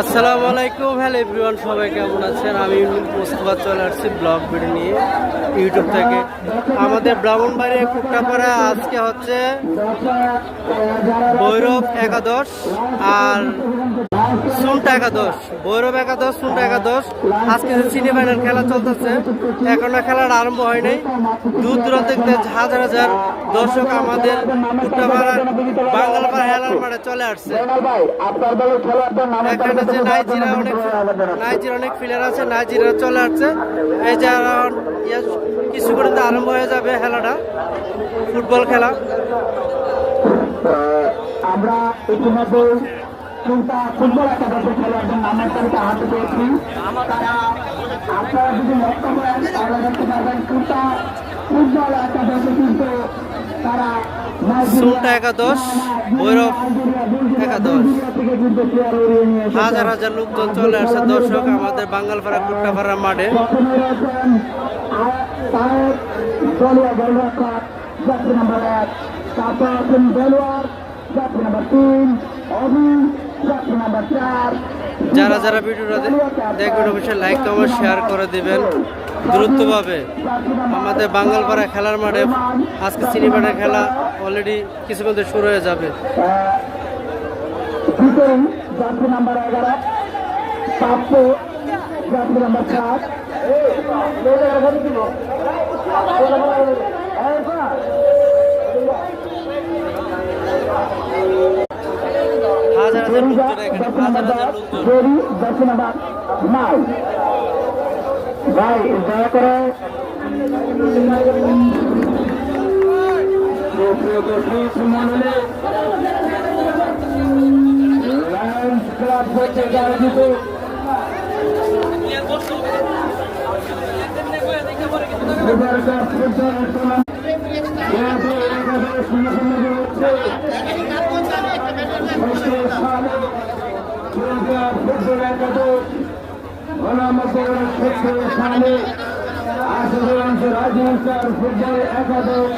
আসসালামু আলাইকুম। Hello everyone সবাই কেমন আছেন? আমি মোস্তফা চলে আসছি ব্লগ ভিডিও নিয়ে ইউটিউব থেকে। আমাদের ব্রাহ্মণবাড়িয়া কুকটাপাড়া আজকে হচ্ছে ভৈরব একাদশ আর সুনটা একাদশ। ভৈরব একাদশ সুনটা একাদশ। আজকে যে সিনে ফাইনাল খেলা চলতেছে এখনও খেলার আরম্ভ হয় নাই। দূর দূরান্ত থেকে হাজার হাজার দর্শক আমাদের কুকটাপাড়ার বাংলাপাড়া হেলার মাঠে চলে আসছে। এখানে যে নাইজিরা অনেক নাইজিরা অনেক প্লেয়ার আছে নাইজিরা চলে আসছে। এই যে ইয়ে কিছু করে তো আরম্ভ হয়ে যাবে খেলাটা ফুটবল খেলা। আমরা ইতিমধ্যে চিন্তা ফুটবল একাদশের খেলোয়াড়দের নামের তালিকা হাতে পেয়েছি তারা আপনারা যদি লক্ষ্য করেন তাহলে দেখতে পারবেন চিন্তা ফুটবল একাদশে কিন্তু তারা সুনটা একাদশ, ভৈরব একাদশ। হাজার হাজার লোকজন চলে আসছে দর্শক, আমাদের বাঙ্গালপাড়া কুট্টাপাড়া মাঠে যাত্রী নাম্বার এক তারপর আছেন বেলোয়ার, যাত্রী নাম্বার তিন অভি যারা যারা ভিডিওটা দেখবেন, অবশ্যই লাইক কমেন্ট শেয়ার করে দিবেন। দ্রুতভাবে। আমাদের বাঙ্গালপাড়া খেলার মাঠে, আজকে সিনেমাটা খেলা অলরেডি কিছুক্ষণ ধরে শুরু হয়ে যাবে। নাম্বার হাজার লোকজন এখানে হাজার হাজার লোকজন নয় ভাই দয়া করে প্রিয় দুর্গা ফুটবল একাদশ ঘনামতের সতেরো সালে ফুটবল একাদশ।